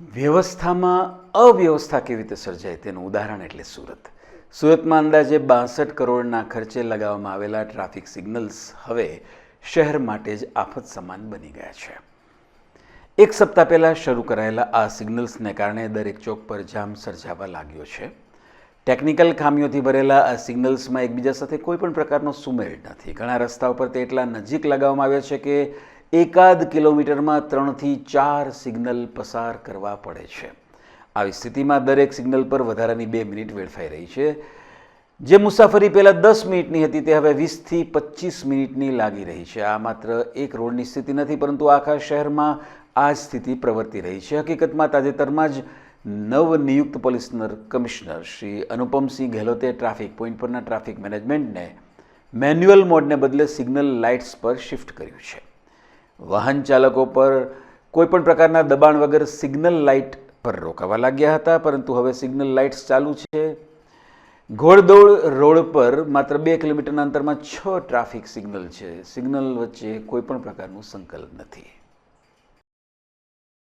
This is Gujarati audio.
વ્યવસ્થામાં અવ્યવસ્થા કેવી રીતે સર્જાય તેનું ઉદાહરણ એટલે સુરત. સુરતમાં અંદાજે બાસઠ કરોડના ખર્ચે લગાવવામાં આવેલા ટ્રાફિક સિગ્નલ્સ હવે શહેર માટે જ આફત સમાન બની ગયા છે. એક સપ્તાહ પહેલાં શરૂ કરાયેલા આ સિગ્નલ્સને કારણે દરેક ચોક પર જામ સર્જાવા લાગ્યો છે. ટેકનિકલ ખામીઓથી ભરેલા આ સિગ્નલ્સમાં એકબીજા સાથે કોઈ પણ પ્રકારનો સુમેળ નથી. ઘણા રસ્તા ઉપર તે એટલા નજીક લગાવવામાં આવ્યા છે કે એકાદ કિલોમીટરમાં ત્રણથી ચાર સિગ્નલ પસાર કરવા પડે છે. આવી સ્થિતિમાં દરેક સિગ્નલ પર વધારાની બે મિનિટ વેડફાઈ રહી છે. જે મુસાફરી પહેલાં દસ મિનિટની હતી, તે હવે વીસથી પચીસ મિનિટની લાગી રહી છે. આ માત્ર એક રોડની સ્થિતિ નથી, પરંતુ આખા શહેરમાં આ સ્થિતિ પ્રવર્તી રહી છે. હકીકતમાં તાજેતરમાં જ નવનિયુક્ત પોલીસનર કમિશનર શ્રી અનુપમસિંહ ગેહલોતે ટ્રાફિક પોઈન્ટ પરના ટ્રાફિક મેનેજમેન્ટને મેન્યુઅલ મોડને બદલે સિગ્નલ લાઇટ્સ પર શિફ્ટ કર્યું છે. વાહન ચાલકો પર કોઈપણ પ્રકારના દબાણ વગર સિગ્નલ લાઇટ પર રોકાવા લાગ્યા હતા, પરંતુ હવે સિગ્નલ લાઇટ્સ ચાલુ છે. ઘોડદોડ રોડ પર માત્ર બે કિલોમીટરના અંતરમાં છ ટ્રાફિક સિગ્નલ છે. સિગ્નલ વચ્ચે કોઈ પણ પ્રકારનું સંકલન નથી.